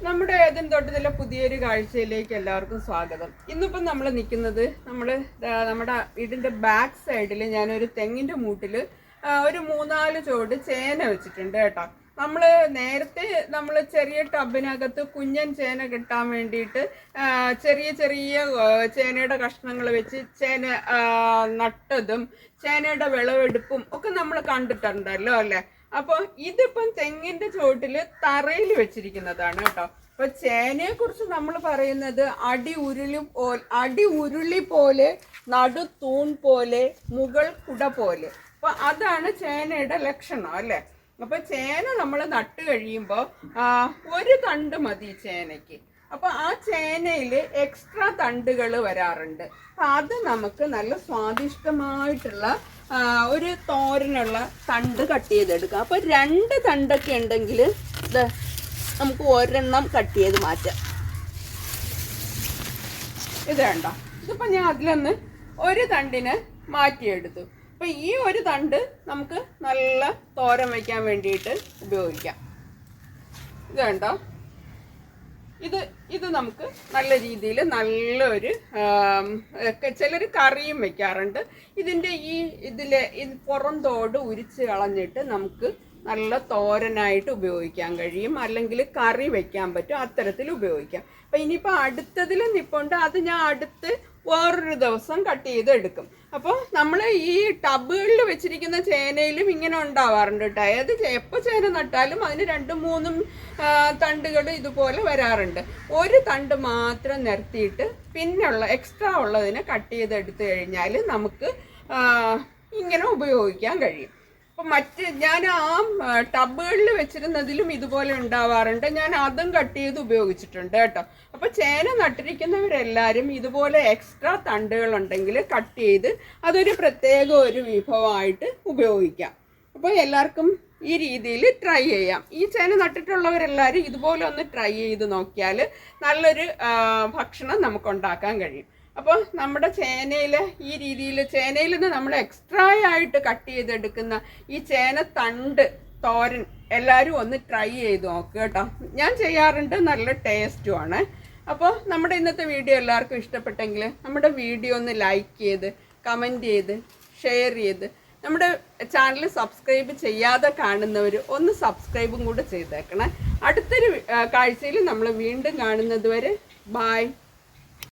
നമ്മുടെ ഏതൻ തോട്ടത്തിലെ പുതിയൊരു കാഴ്ചയിലേക്ക് എല്ലാവർക്കും സ്വാഗതം. ഇന്നിപ്പം നമ്മൾ നിൽക്കുന്നത് നമ്മൾ നമ്മുടെ വീടിന്റെ ബാക്ക് സൈഡിൽ ഞാനൊരു തെങ്ങിന്റെ മൂട്ടിൽ ഒരു മൂന്നാൽ ചോട് ചേന വെച്ചിട്ടുണ്ട് കേട്ടോ. നമ്മൾ നേരത്തെ നമ്മൾ ചെറിയ ടബിനകത്ത് കുഞ്ഞൻ ചേന കിട്ടാൻ വേണ്ടിയിട്ട് ചെറിയ ചെറിയ ചേനയുടെ കഷ്ണങ്ങൾ വെച്ച് ചേന നട്ടതും ചേനയുടെ വിളവെടുപ്പും ഒക്കെ നമ്മൾ കണ്ടിട്ടുണ്ടല്ലോ അല്ലേ? അപ്പൊ ഇതിപ്പം തെങ്ങിന്റെ ചുവട്ടിൽ തറയിൽ വെച്ചിരിക്കുന്നതാണ് കേട്ടോ. അപ്പൊ ചേനയെ കുറിച്ച് നമ്മൾ പറയുന്നത് അടി ഉരുളി പോ അടി ഉരുളി പോലെ നടു തൂൺ പോലെ മുകൾ കുട പോലെ. അപ്പൊ അതാണ് ചേനയുടെ ലക്ഷണം അല്ലേ? അപ്പൊ ചേന നമ്മൾ നട്ട് കഴിയുമ്പോൾ ഒരു തണ്ട് മതി ചേനയ്ക്ക്. അപ്പൊ ആ ചേനയിൽ എക്സ്ട്രാ തണ്ടുകൾ വരാറുണ്ട്. അത് നമുക്ക് നല്ല സ്വാദിഷ്ടമായിട്ടുള്ള ഒരു തോരനുള്ള തണ്ട് കട്ട് ചെയ്തെടുക്കാം. അപ്പൊ രണ്ട് തണ്ടൊക്കെ ഉണ്ടെങ്കിൽ ഇത് നമുക്ക് ഒരെണ്ണം കട്ട് ചെയ്ത് മാറ്റാം. ഇത് വേണ്ട ഇതിപ്പോ ഞാൻ അതിലൊന്ന് ഒരു തണ്ടിന് മാറ്റിയെടുത്തു. അപ്പൊ ഈ ഒരു തണ്ട് നമുക്ക് നല്ല തോരം വയ്ക്കാൻ വേണ്ടിയിട്ട് ഉപയോഗിക്കാം. ഇത് കണ്ടോ? ഇത് ഇത് നമുക്ക് നല്ല രീതിയിൽ നല്ലൊരു ചിലർ കറിയും വെക്കാറുണ്ട്. ഇതിന്റെ ഈ ഇതിലെ ഇത് പുറം തോട് ഉരിച്ച് കളഞ്ഞിട്ട് നമുക്ക് നല്ല തോരനായിട്ട് ഉപയോഗിക്കാൻ കഴിയും. അല്ലെങ്കിൽ കറി വെക്കാൻ പറ്റും അത്തരത്തിൽ ഉപയോഗിക്കാം. അപ്പം ഇനിയിപ്പോൾ അടുത്തതിൽ നിപ്പുണ്ട്. അത് ഞാൻ അടുത്ത് വേറൊരു ദിവസം കട്ട് ചെയ്ത് എടുക്കും അപ്പോൾ നമ്മൾ ഈ ടബുകളിൽ വെച്ചിരിക്കുന്ന ചേനയിലും ഇങ്ങനെ ഉണ്ടാവാറുണ്ട് കേട്ടോ ഏത് എപ്പോൾ ചേന നട്ടാലും അതിന് രണ്ടും മൂന്നും തണ്ടുകൾ ഇതുപോലെ വരാറുണ്ട്. ഒരു തണ്ട് മാത്രം നിരത്തിയിട്ട് പിന്നെയുള്ള എക്സ്ട്രാ ഉള്ളതിനെ കട്ട് ചെയ്തെടുത്തു കഴിഞ്ഞാൽ നമുക്ക് ഇങ്ങനെ ഉപയോഗിക്കാൻ കഴിയും. അപ്പം മറ്റ് ഞാൻ ആ ടബുകളിൽ വെച്ചിരുന്നതിലും ഇതുപോലെ ഉണ്ടാവാറുണ്ട്. ഞാൻ അതും കട്ട് ചെയ്ത് ഉപയോഗിച്ചിട്ടുണ്ട് കേട്ടോ. അപ്പോൾ ചേന നട്ടിരിക്കുന്നവരെല്ലാവരും ഇതുപോലെ എക്സ്ട്രാ തണ്ടുകൾ ഉണ്ടെങ്കിൽ കട്ട് ചെയ്ത് അതൊരു പ്രത്യേക ഒരു വിഭവമായിട്ട് ഉപയോഗിക്കാം. അപ്പോൾ എല്ലാവർക്കും ഈ രീതിയിൽ ട്രൈ ചെയ്യാം. ഈ ചേന നട്ടിട്ടുള്ളവരെല്ലാവരും ഇതുപോലെ ഒന്ന് ട്രൈ ചെയ്ത് നോക്കിയാൽ നല്ലൊരു ഭക്ഷണം നമുക്ക് ഉണ്ടാക്കാൻ കഴിയും. അപ്പോൾ നമ്മുടെ ചേനയിൽ ഈ രീതിയിൽ ചേനയിൽ നിന്ന് നമ്മൾ എക്സ്ട്രാ ആയിട്ട് കട്ട് ചെയ്തെടുക്കുന്ന ഈ ചേന തണ്ട് തോരൻ എല്ലാവരും ഒന്ന് ട്രൈ ചെയ്ത് നോക്കുക കേട്ടോ. ഞാൻ ചെയ്യാറുണ്ട് നല്ല ടേസ്റ്റുമാണ് അപ്പോൾ നമ്മുടെ ഇന്നത്തെ വീഡിയോ എല്ലാവർക്കും ഇഷ്ടപ്പെട്ടെങ്കിൽ നമ്മുടെ വീഡിയോ ഒന്ന് ലൈക്ക് ചെയ്ത് കമന്റ് ചെയ്ത് ഷെയർ ചെയ്ത് നമ്മുടെ ചാനൽ സബ്സ്ക്രൈബ് ചെയ്യാതെ കാണുന്നവർ ഒന്ന് സബ്സ്ക്രൈബും കൂടെ ചെയ്തേക്കണേ. അടുത്തൊരു കാഴ്ചയിൽ നമ്മൾ വീണ്ടും കാണുന്നത് വരെ ബായ്